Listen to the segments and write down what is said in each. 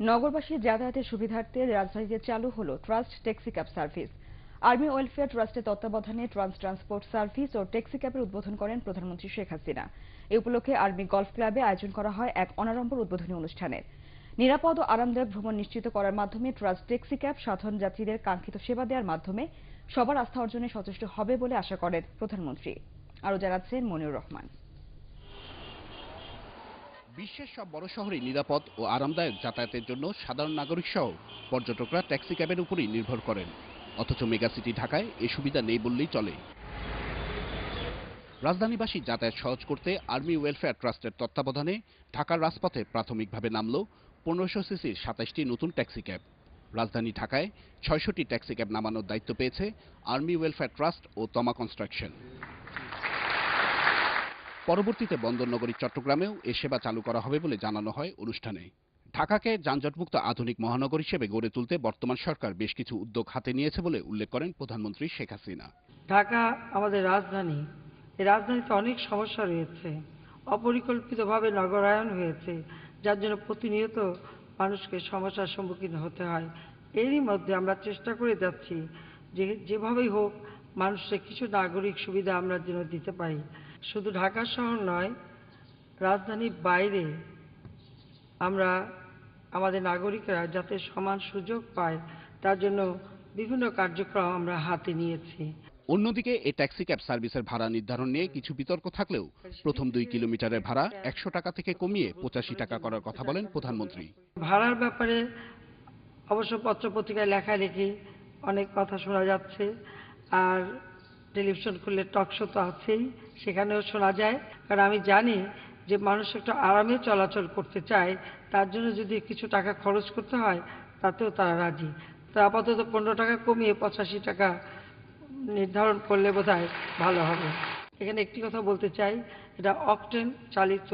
নগরবাসীর যাতায়াতের সুবিধার্থে রাজধানীতে চালু হল trust taxi cab service army welfare ট্রাস্টের তত্ত্বাবধানে ট্রান্স ট্রান্সপোর্ট সার্ভিস ও ট্যাক্সি ক্যাবের উদ্বোধন করেন প্রধানমন্ত্রী শেখ হাসিনা। এই উপলক্ষে আর্মি গলফ ক্লাবে আয়োজন করা হয় এক অনাড়ম্বর উদ্বোধনী অনুষ্ঠানের নিরাপদ ও আরামদায়ক ভ্রমণ নিশ্চিত করার মাধ্যমে ট্রাস্ট ট্যাক্সি ক্যাব সাধারণ যাত্রীদের কাঙ্ক্ষিত সেবা দেওয়ার মাধ্যমে সবার আস্থা অর্জনে সচেষ্ট হবে বলে আশা করেন প্রধানমন্ত্রী। আরও জানাচ্ছেন মনিউর রহমান। বিশ্বের সব বড় শহরে নিরাপদ ও আরামদায়ক যাতায়াতের জন্য সাধারণ নাগরিক সহ পর্যটকরা ট্যাক্সি ক্যাবের উপরই নির্ভর করেন। অথচ মেগাসিটি ঢাকায় এ সুবিধা নেই বললেই চলে। রাজধানীবাসী যাতায়াত সহজ করতে আর্মি ওয়েলফেয়ার ট্রাস্টের তত্ত্বাবধানে ঢাকার রাজপথে প্রাথমিকভাবে নামল পনেরোশো সিসির সাতাশটি নতুন ট্যাক্সি ক্যাব। রাজধানী ঢাকায় ছয়শটি ট্যাক্সি ক্যাব নামানোর দায়িত্ব পেয়েছে আর্মি ওয়েলফেয়ার ট্রাস্ট ও তমা কনস্ট্রাকশন। পরবর্তীতে বন্দরনগরী চট্টগ্রামেও এ সেবা চালু করা হবে বলে জানানো হয় অনুষ্ঠানে। ঢাকাকে যানজটমুক্ত আধুনিক মহানগর হিসেবে গড়ে তুলতে বর্তমান সরকার বেশ কিছু উদ্যোগ হাতে নিয়েছে বলে উল্লেখ করেন প্রধানমন্ত্রী শেখ হাসিনা। ঢাকা আমাদের রাজধানী। এই রাজধানীতে অনেক সমস্যা রয়েছে। অপরিকল্পিতভাবে নগরায়ন হয়েছে, যার জন্য প্রতিনিয়ত মানুষকে সমস্যার সম্মুখীন হতে হয়। এরই মধ্যে আমরা চেষ্টা করে যাচ্ছি যে, যেভাবেই হোক, মানুষের কিছু নাগরিক সুবিধা আমরা যেন দিতে পারি। শুধু ঢাকা শহর নয় রাজধানীর বাইরে আমরা আমাদের নাগরিকরা যাতে সমান সুযোগ পায় তার জন্য বিভিন্ন কার্যক্রম আমরা হাতে নিয়েছি। অন্যদিকে এই ট্যাক্সি ক্যাব সার্ভিসের ভাড়া নির্ধারণ নিয়ে কিছু বিতর্ক থাকলেও প্রথম দুই কিলোমিটারের ভাড়া একশো টাকা থেকে কমিয়ে পঁচাশি টাকা করার কথা বলেন প্রধানমন্ত্রী। ভাড়ার ব্যাপারে অবশ্য পত্র পত্রপত্রিকায় লেখালেখি অনেক কথা শোনা যাচ্ছে। আর টেলিভিশন খুললে টক শো তো আছেই, সেখানেও শোনা যায়। কারণ আমি জানি যে মানুষ একটু আরামে চলাচল করতে চায়, তার জন্য যদি কিছু টাকা খরচ করতে হয়, তাতেও তারা রাজি। তো আপাতত পনেরো টাকা কমিয়ে পঁচাশি টাকা নির্ধারণ করলে বোধহয় ভালো হবে। এখানে একটি কথা বলতে চাই, এটা অকটেন চালিত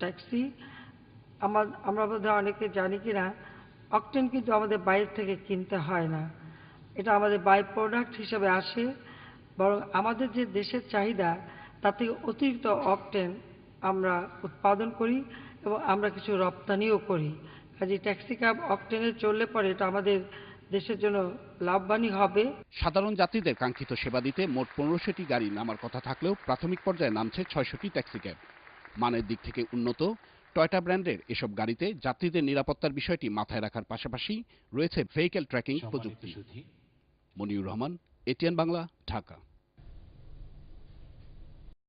ট্যাক্সি। আমার, আমরা বোধহয় অনেকে জানি কি না অকটেন কিন্তু আমাদের বাইরে থেকে কিনতে হয় না। এটা আমাদের বাই প্রোডাক্ট হিসেবে আসে। বরং আমাদের যে দেশের চাহিদা তার থেকে অতিরিক্ত অকটেন আমরা উৎপাদন করি এবং আমরা কিছু রপ্তানিও করি। কাজে ট্যাক্সি ক্যাব অকটেনে চললে পরে এটা আমাদের দেশের জন্য লাভবানই হবে। সাধারণ যাত্রীদের কাঙ্ক্ষিত সেবা দিতে মোট পনেরোশোটি গাড়ি নামার কথা থাকলেও প্রাথমিক পর্যায়ে নামছে ছয়শটি ট্যাক্সি ক্যাব মানের দিক থেকে উন্নত টয়টা ব্র্যান্ডের এসব গাড়িতে যাত্রীদের নিরাপত্তার বিষয়টি মাথায় রাখার পাশাপাশি রয়েছে ভেহিকেল ট্র্যাকিং প্রযুক্তি। মনিউর রহমান এটিএন বাংলা ঢাকা।